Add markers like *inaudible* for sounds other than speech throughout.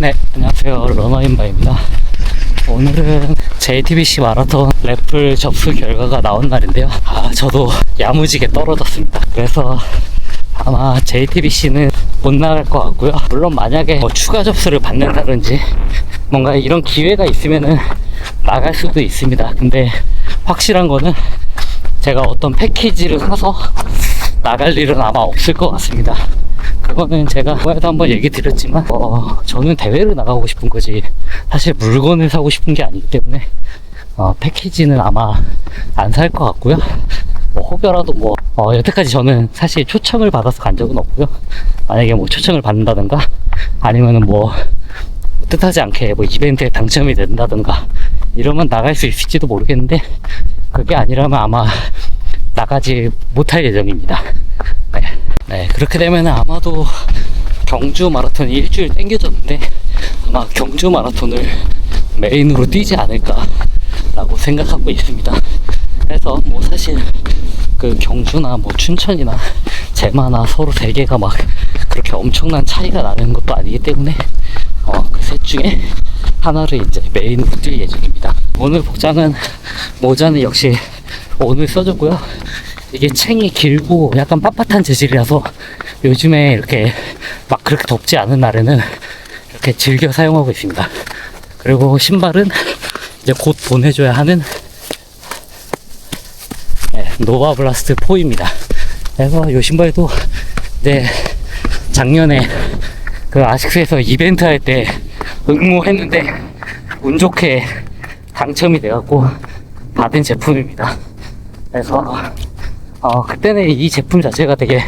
네, 안녕하세요. 러너인바입니다. 오늘은 JTBC 마라톤 래플 접수 결과가 나온 날인데요. 아, 저도 야무지게 떨어졌습니다. 그래서 아마 JTBC는 못 나갈 것 같고요. 물론 만약에 뭐 추가 접수를 받는다든지 뭔가 이런 기회가 있으면은 나갈 수도 있습니다. 근데 확실한 거는 제가 어떤 패키지를 사서 나갈 일은 아마 없을 것 같습니다. 그거는 제가 후에도 한번 얘기 드렸지만 어, 저는 대회를 나가고 싶은 거지 사실 물건을 사고 싶은 게 아니기 때문에 어, 패키지는 아마 안 살 것 같고요. 뭐 혹여라도 뭐 어, 여태까지 저는 사실 초청을 받아서 간 적은 없고요. 만약에 뭐 초청을 받는다든가 아니면은 뭐 뜻하지 않게 뭐 이벤트에 당첨이 된다든가 이러면 나갈 수 있을지도 모르겠는데 그게 아니라면 아마 나가지 못할 예정입니다. *laughs* 네. 네, 그렇게 되면 아마도 경주 마라톤이 일주일 땡겨졌는데 아마 경주 마라톤을 메인으로 뛰지 않을까라고 생각하고 있습니다. 그래서 뭐 사실 그 경주나 뭐 춘천이나 제마나 서로 세 개가 막 그렇게 엄청난 차이가 나는 것도 아니기 때문에 어, 그 셋 중에 하나를 이제 메인으로 뛸 예정입니다. 오늘 복장은 모자는 역시 오늘 써줬고요. 이게 챙이 길고 약간 빳빳한 재질이라서 요즘에 이렇게 막 그렇게 덥지 않은 날에는 이렇게 즐겨 사용하고 있습니다. 그리고 신발은 이제 곧 보내줘야 하는 네, 노바 블라스트 4입니다. 그래서 이 신발도 이제 작년에 그 아식스에서 이벤트 할 때 응모했는데 운 좋게 당첨이 돼갖고 받은 제품입니다. 그래서 어, 그때는 이 제품 자체가 되게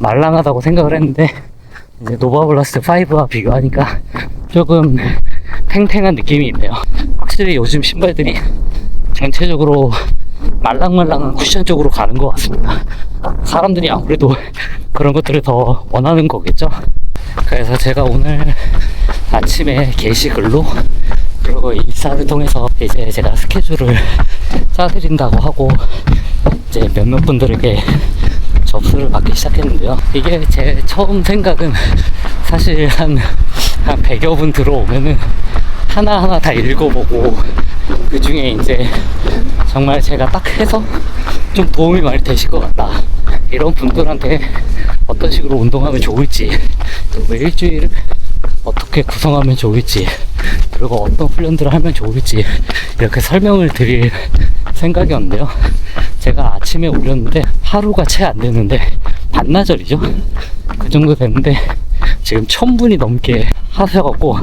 말랑하다고 생각을 했는데 이제 노바블라스트 5와 비교하니까 조금 탱탱한 느낌이 있네요. 확실히 요즘 신발들이 전체적으로 말랑말랑한 쿠션 쪽으로 가는 것 같습니다. 사람들이 아무래도 그런 것들을 더 원하는 거겠죠. 그래서 제가 오늘 아침에 게시글로 그리고 인스타를 통해서 이제 제가 스케줄을 *laughs* 짜드린다고 하고 이제 몇몇 분들에게 접수를 받기 시작했는데요. 이게 제 처음 생각은 사실 한, 한 100여 분 들어오면은 하나하나 다 읽어보고 그 중에 이제 정말 제가 딱 해서 좀 도움이 많이 되실 것 같다. 이런 분들한테 어떤 식으로 운동하면 좋을지, 뭐 일주일을 어떻게 구성하면 좋을지, 그리고 어떤 훈련들을 하면 좋을지, 이렇게 설명을 드릴 생각이었는데요. 제가 아침에 올렸는데 하루가 채안 됐는데 반나절이죠. 그 정도 됐는데 지금 천 분이 넘게 하셔갖고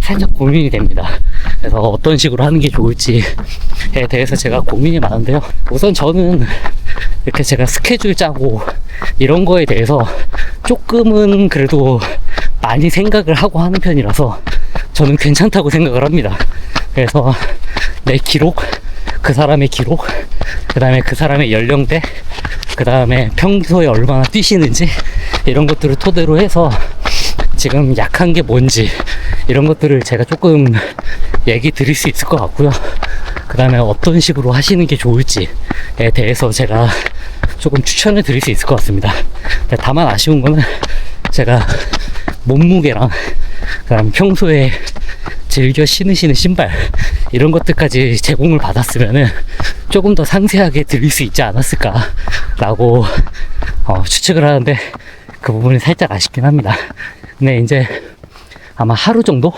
살짝 고민이 됩니다. 그래서 어떤 식으로 하는 게 좋을지에 대해서 제가 고민이 많은데요. 우선 저는 이렇게 제가 스케줄 짜고 이런 거에 대해서 조금은 그래도 많이 생각을 하고 하는 편이라서 저는 괜찮다고 생각을 합니다. 그래서 내 기록, 그 사람의 기록, 그 다음에 그 사람의 연령대, 그 다음에 평소에 얼마나 뛰시는지 이런 것들을 토대로 해서 지금 약한 게 뭔지 이런 것들을 제가 조금 얘기 드릴 수 있을 것 같고요. 그 다음에 어떤 식으로 하시는 게 좋을지에 대해서 제가 조금 추천을 드릴 수 있을 것 같습니다. 다만 아쉬운 거는 제가 몸무게랑 그다음 평소에 *laughs* 즐겨 신으시는 신발 이런 것들까지 제공을 받았으면은 조금 더 상세하게 드릴 수 있지 않았을까라고 어, 추측을 하는데 그 부분이 살짝 아쉽긴 합니다. 근데 이제 아마 하루 정도?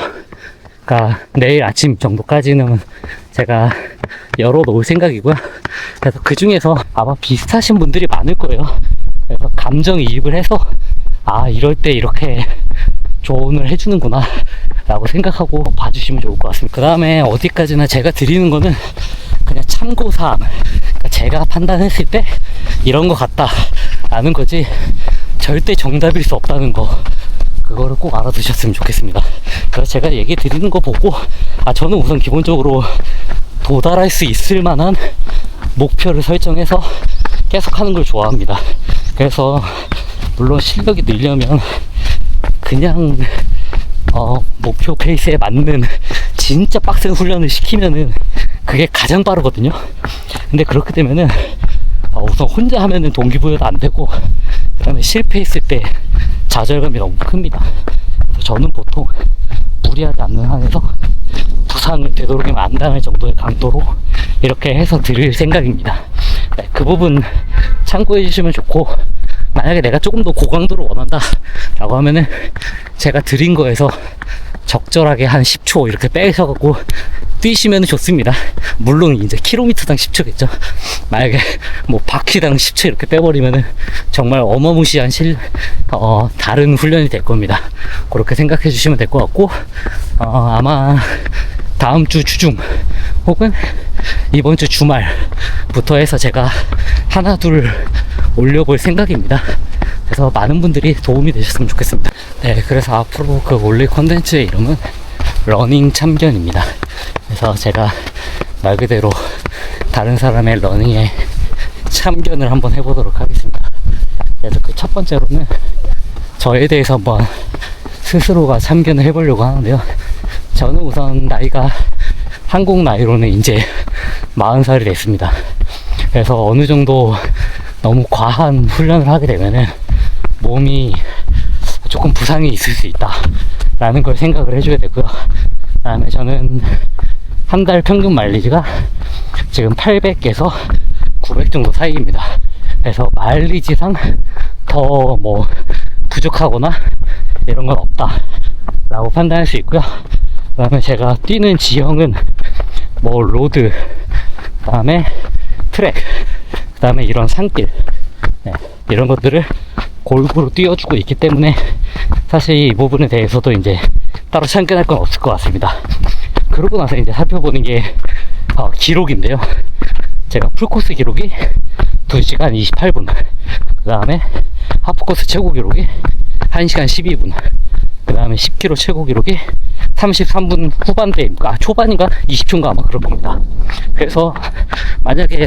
가 내일 아침 정도까지는 제가 열어 놓을 생각이고요. 그래서 그 중에서 아마 비슷하신 분들이 많을 거예요. 그래서 감정이입을 해서 아 이럴 때 이렇게 조언을 해주는구나 *laughs* 라고 생각하고 봐주시면 좋을 것 같습니다. 그 다음에 어디까지나 제가 드리는 거는 그냥 참고사항. 그러니까 제가 판단했을 때 이런 것 같다 라는 거지 절대 정답일 수 없다는 거. 그거를 꼭 알아두셨으면 좋겠습니다. 그래서 제가 얘기 드리는 거 보고, 아, 저는 우선 기본적으로 도달할 수 있을 만한 목표를 설정해서 계속 하는 걸 좋아합니다. 그래서, 물론 실력이 늘려면 그냥 어, 목표 페이스에 맞는 *laughs* 진짜 빡센 훈련을 시키면은 그게 가장 빠르거든요. 근데 그렇게 되면은 어, 우선 혼자 하면은 동기부여도 안 되고 그다음에 실패했을 때 좌절감이 너무 큽니다. 그래서 저는 보통 무리하지 않는 한에서 부상을 되도록이면 안 당할 정도의 강도로 이렇게 해서 드릴 생각입니다. 네, 그 부분 참고해 주시면 좋고 만약에 내가 조금 더 고강도를 원한다 라고 하면은 제가 드린 거에서 적절하게 한 10초 이렇게 빼셔갖고 뛰시면 좋습니다. 물론 이제 킬로미터당 10초겠죠. 만약에 뭐 바퀴당 10초 이렇게 빼버리면은 정말 어마무시한 실, 어, 다른 훈련이 될 겁니다. 그렇게 생각해 주시면 될 것 같고, 어, 아마 다음 주 주중 혹은 이번 주 주말부터 해서 제가 하나 둘 올려볼 생각입니다. 그래서 많은 분들이 도움이 되셨으면 좋겠습니다. 네, 그래서 앞으로 그 올릴 컨텐츠의 이름은 러닝 참견입니다. 그래서 제가 말 그대로 다른 사람의 러닝에 참견을 한번 해보도록 하겠습니다. 그래서 그 첫 번째로는 저에 대해서 한번 스스로가 참견을 해보려고 하는데요. 저는 우선 나이가 한국 나이로는 이제 40살이 됐습니다. 그래서 어느 정도 너무 과한 훈련을 하게 되면은 몸이 조금 부상이 있을 수 있다. 라는 걸 생각을 해줘야 되고요. 그 다음에 저는 한 달 평균 마일리지가 지금 800에서 900 정도 사이입니다. 그래서 마일리지상 더 뭐 부족하거나 이런 건 없다. 라고 판단할 수 있고요. 그 다음에 제가 뛰는 지형은 뭐 로드, 그 다음에 트랙, 그 다음에 이런 산길, 네, 이런 것들을 골고루 띄워주고 있기 때문에 사실 이 부분에 대해서도 이제 따로 참견할 건 없을 것 같습니다. 그러고 나서 이제 살펴보는 게 어, 기록인데요. 제가 풀코스 기록이 2시간 28분. 그 다음에 하프코스 최고 기록이 1시간 12분. 그 다음에 10km 최고 기록이 33분 후반대입니다. 아, 초반인가? 20초인가 아마 그럴 겁니다. 그래서 만약에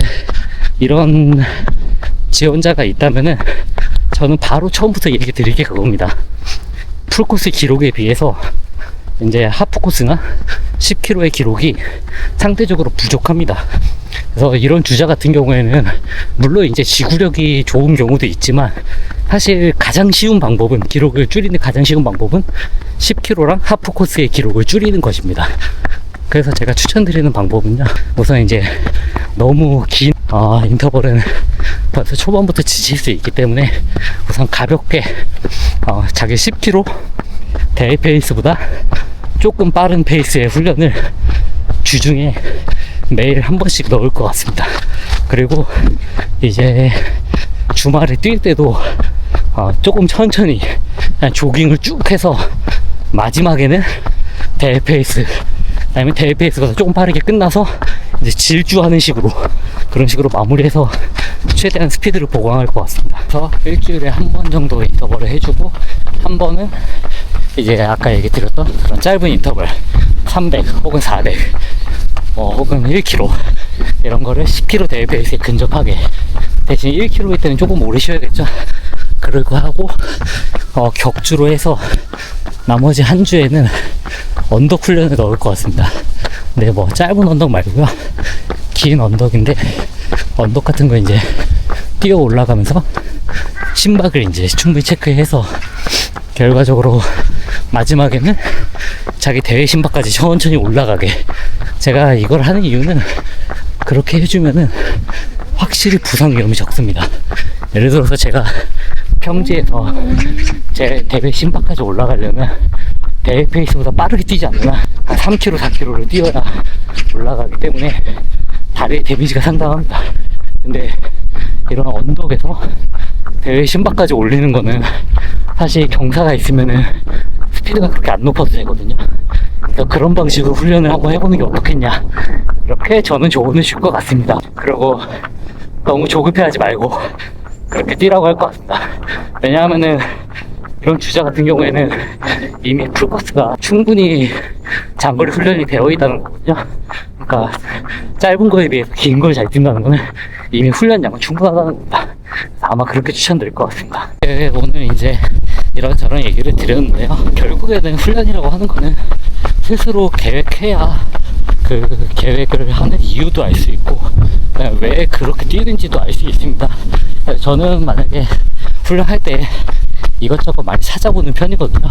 이런 *laughs* 지원자가 있다면은 저는 바로 처음부터 얘기 드릴 게 그겁니다. 풀코스 기록에 비해서 이제 하프코스나 10km의 기록이 상대적으로 부족합니다. 그래서 이런 주자 같은 경우에는 물론 이제 지구력이 좋은 경우도 있지만 사실 가장 쉬운 방법은 기록을 줄이는 가장 쉬운 방법은 10km랑 하프 코스의 기록을 줄이는 것입니다. 그래서 제가 추천드리는 방법은요. 우선 이제 너무 긴 어, 인터벌은 벌써 초반부터 지칠 수 있기 때문에 우선 가볍게 어, 자기 10km 대회 페이스보다 조금 빠른 페이스의 훈련을 주중에 매일 한 번씩 넣을 것 같습니다. 그리고 이제 주말에 뛸 때도 어, 조금 천천히 조깅을 쭉 해서 마지막에는 대회 페이스 아니면 대회 페이스가 조금 빠르게 끝나서 이제 질주하는 식으로 그런 식으로 마무리해서 최대한 스피드를 보강할 것 같습니다. 그래서 일주일에 한 번 정도 인터벌을 해주고 한 번은 이제 아까 얘기 드렸던 그런 짧은 인터벌 300 혹은 400 뭐 혹은 1km 이런 거를 10km 대회 페이스에 근접하게 대신 1km일 때는 조금 오래 쉬어야겠죠. 그러고 하고 어, 격주로 해서 나머지 한 주에는 언덕 훈련을 넣을 것 같습니다. 근데 뭐 짧은 언덕 말고요. 긴 언덕인데 언덕 같은 거 이제 뛰어 올라가면서 심박을 이제 충분히 체크해서 결과적으로 마지막에는 자기 대회 심박까지 천천히 올라가게 제가 이걸 하는 이유는 그렇게 해주면은 확실히 부상 위험이 적습니다. 예를 들어서 제가 평지에서 제 대회 심박까지 올라가려면 대회 페이스보다 빠르게 뛰지 않으면 한 3km, 4km를 뛰어야 올라가기 때문에 다리에 데미지가 상당합니다. 근데 이런 언덕에서 대회 심박까지 올리는 거는 사실 경사가 있으면은 스피드가 그렇게 안 높아도 되거든요. 그래서 그런 방식으로 훈련을 한번 해보는 게 어떻겠냐. 이렇게 저는 조언을 줄 것 같습니다. 그리고 너무 조급해하지 말고 그렇게 뛰라고 할 것 같습니다. 왜냐하면은 이런 주자 같은 경우에는 이미 풀코스가 충분히 장거리 훈련이 되어 있다는 거거든요. 그러니까 짧은 거에 비해서 긴 걸 잘 뛴다는 거는 이미 훈련량은 충분하다는 겁니다. 아마 그렇게 추천드릴 것 같습니다. 네, 오늘 이제 이런저런 얘기를 드렸는데요. 결국에는 훈련이라고 하는 거는 스스로 계획해야 그 계획을 하는 이유도 알 수 있고 왜 그렇게 뛰는지도 알 수 있습니다. 저는 만약에 훈련할 때 이것저것 많이 찾아보는 편이거든요.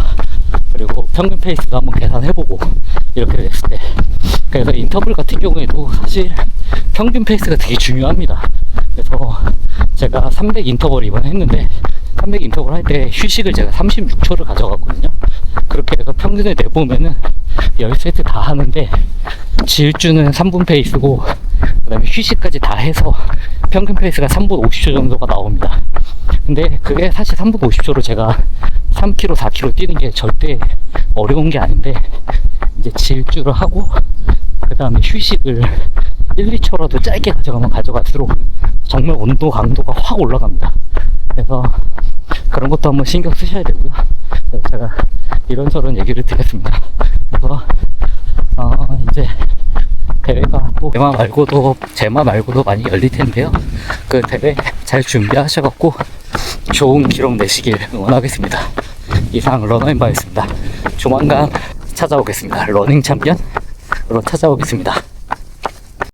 그리고 평균 페이스도 한번 계산해보고 이렇게 됐을 때 그래서 인터벌 같은 경우에도 사실 평균 페이스가 되게 중요합니다. 그래서 제가 300 인터벌 이번에 했는데 300 인터벌 할 때 휴식을 제가 36초를 가져갔거든요. 그렇게 해서 평균을 내보면은 10세트 다 하는데 질주는 3분 페이스고 그 다음에 휴식까지 다 해서 평균 페이스가 3분 50초 정도가 나옵니다. 근데 그게 사실 3분 50초로 제가 3km, 4km 뛰는 게 절대 어려운 게 아닌데 이제 질주를 하고 그 다음에 휴식을 1, 2초라도 짧게 가져가면 가져갈수록 정말 온도 강도가 확 올라갑니다. 그래서 그런 것도 한번 신경 쓰셔야 되고요. 제가 이런저런 얘기를 드렸습니다. 그래서 어, 이제 대회가 또 제마 말고도 제마 말고도 많이 열릴 텐데요. 그 대회 잘 준비하셔갖고 좋은 기록 내시길 응원하겠습니다. 이상 러너인바였습니다. 조만간 찾아오겠습니다. 러닝 챔피언으로 찾아오겠습니다.